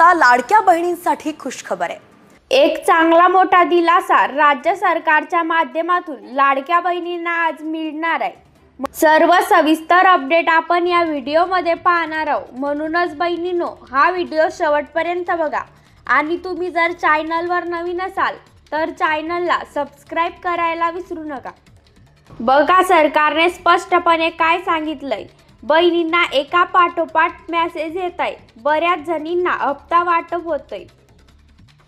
आता लाडक्या बहिणींसाठी खुशखबर आहे. एक चांगला मोठा दिलासा राज्य सरकारच्या माध्यमातून लाडक्या बहिणींना आज मिळणार आहे. सर्व सविस्तर अपडेट आपण या व्हिडिओमध्ये पाहणार आहोत. म्हणूनच बहिणींनो हा व्हिडिओ शेवटपर्यंत बघा. आणि तुम्ही जर चॅनलवर नवीन असाल तर चॅनलला सबस्क्राईब करायला विसरू नका. बघा सरकारने स्पष्टपणे काय सांगितलंय. बहिणींना एका पाठोपाठ मॅसेज येत आहे बऱ्याच जणींना हप्ता वाटप होतंय.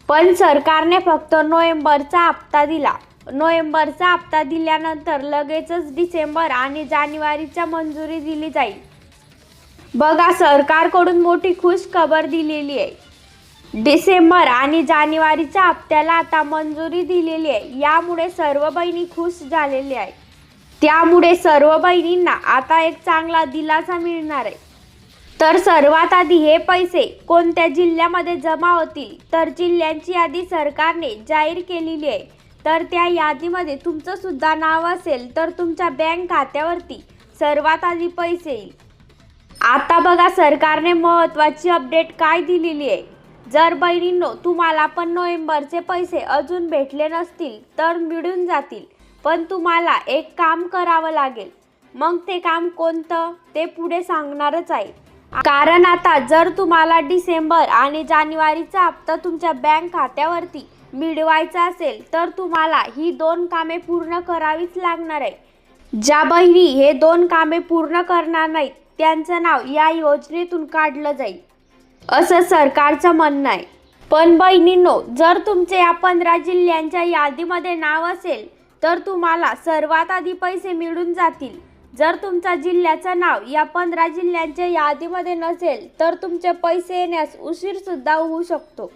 पण सरकारने फक्त नोव्हेंबरचा हप्ता दिला. नोव्हेंबरचा हप्ता दिल्यानंतर लगेचच डिसेंबर आणि जानेवारीच्या मंजुरी दिली जाईल. बघा सरकारकडून मोठी खुश खबर दिलेली आहे. डिसेंबर आणि जानेवारीच्या हप्त्याला आता मंजुरी दिलेली आहे. यामुळे सर्व बहिणी खुश झालेली आहे त्यामुळे सर्व बहिणींना आता एक चांगला दिलासा मिळणार आहे. तर सर्वात आधी हे पैसे कोणत्या जिल्ह्यामध्ये जमा होतील तर जिल्ह्यांची यादी सरकारने जाहीर केलेली आहे. तर त्या यादीमध्ये तुमचं सुद्धा नाव असेल तर तुमच्या बँक खात्यावरती सर्वात आधी पैसे येईल. आता बघा सरकारने महत्त्वाची अपडेट काय दिलेली आहे. जर बहिणींनो तुम्हाला पण नोव्हेंबरचे पैसे अजून भेटले नसतील तर मिळून जातील. पण तुम्हाला एक काम करावं लागेल. मग ते काम कोणतं? ते पुढे सांगणारच आहे. कारण आता जर तुम्हाला डिसेंबर आणि जानेवारीचा हप्ता तुमच्या बँक खात्यावरती मिळवायचा असेल तर तुम्हाला ही दोन कामे पूर्ण करावीच लागणार आहे. ज्या बहिणी हे दोन कामे पूर्ण करणार नाहीत त्यांचं नाव या योजनेतून काढलं जाईल. असं सरकारचं म्हणणं आहे. पण बहिणींनो जर तुमचे या पंधरा जिल्ह्यांच्या यादीमध्ये नाव असेल तर तुम्हाला सर्वात आधी पैसे मिळून जातील. जर तुमच्या जिल्ह्याचं नाव या पंधरा जिल्ह्यांच्या यादीमध्ये नसेल तर तुमचे पैसे येण्यास उशीर सुद्धा होऊ शकतो.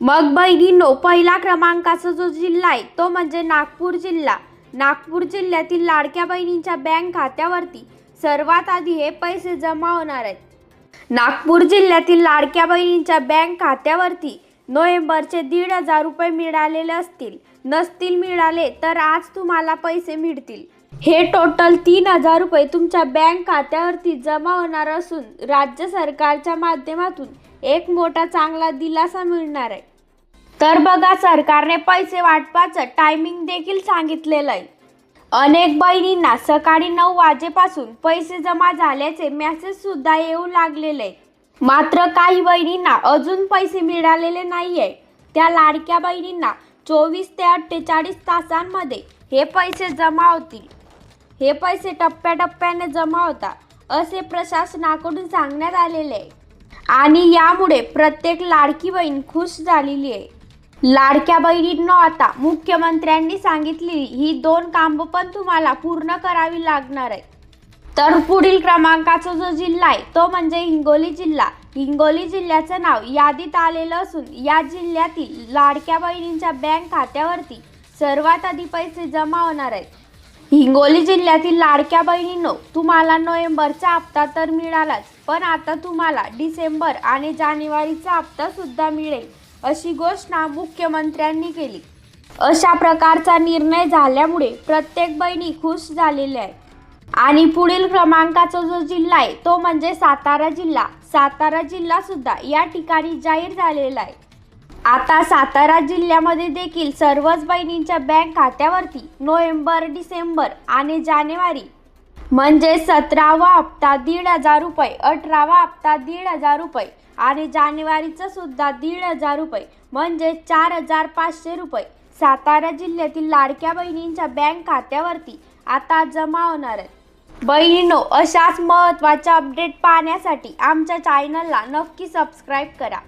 मग बहिणींनो पहिला क्रमांकाचा जो जिल्हा आहे तो म्हणजे नागपूर जिल्हा. नागपूर जिल्ह्यातील लाडक्या बहिणींच्या बँक खात्यावरती सर्वात आधी हे पैसे जमा होणार आहेत. नागपूर जिल्ह्यातील लाडक्या बहिणींच्या बँक खात्यावरती नोव्हेंबरचे दीड हजार रुपये मिळालेले असतील नसतील मिळाले तर आज तुम्हाला पैसे मिळतील. हे टोटल तीन हजार रुपये तुमच्या बँक खात्यावरती जमा होणार असून राज्य सरकारच्या माध्यमातून एक मोठा चांगला दिलासा मिळणार आहे. तर बघा सरकारने पैसे वाटपाचं टायमिंग देखील सांगितलेलं आहे. अनेक बहिणींना सकाळी नऊ वाजेपासून पैसे जमा झाल्याचे मेसेज सुद्धा येऊ लागलेले आहे. मात्र काही बहिणींना अजून पैसे मिळालेले नाही आहे त्या लाडक्या बहिणींना चोवीस ते अठ्ठेचाळीस तासांमध्ये हे पैसे जमा होतील. हे पैसे टप्प्याटप्प्याने जमा होतात असे प्रशासनाकडून सांगण्यात आलेले आहे. आणि यामुळे प्रत्येक लाडकी बहीण खुश झालेली आहे. लाडक्या बहिणींना आता मुख्यमंत्र्यांनी सांगितलेली ही दोन कामं पण तुम्हाला पूर्ण करावी लागणार आहे तर पुढील क्रमांकाचा जो जिल्हा आहे तो म्हणजे हिंगोली जिल्हा. हिंगोली जिल्ह्याचं नाव यादीत आलेलं असून या जिल्ह्यातील लाडक्या बहिणींच्या बँक खात्यावरती सर्वात आधी पैसे जमा होणार आहेत. हिंगोली जिल्ह्यातील लाडक्या बहिणींनो तुम्हाला नोव्हेंबरचा हप्ता तर मिळालाच पण आता तुम्हाला डिसेंबर आणि जानेवारीचा हप्ता सुद्धा मिळेल अशी घोषणा मुख्यमंत्र्यांनी केली. अशा प्रकारचा निर्णय झाल्यामुळे प्रत्येक बहिणी खुश झालेल्या आहेत आणि पुढील क्रमांकाचा जो जिल्हा आहे तो म्हणजे सातारा जिल्हा. सातारा जिल्हा सुद्धा या ठिकाणी जाहीर झालेला आहे. आता सातारा जिल्ह्यामध्ये देखील सर्वच बहिणींच्या बँक खात्यावरती नोव्हेंबर डिसेंबर आणि जानेवारी म्हणजे सतरावा हप्ता दीड हजार रुपये अठरावा हप्ता दीड हजार रुपये आणि जानेवारीचं सुद्धा दीड हजार रुपये म्हणजे चार हजार पाचशे रुपये सातारा जिल्ह्यातील लाडक्या बहिणींच्या बँक खात्यावरती आता जमा होणार आहेत. बहिणीनो अशाच महत्त्वाच्या अपडेट पाहण्यासाठी आमच्या चॅनलला नक्की सबस्क्राईब करा.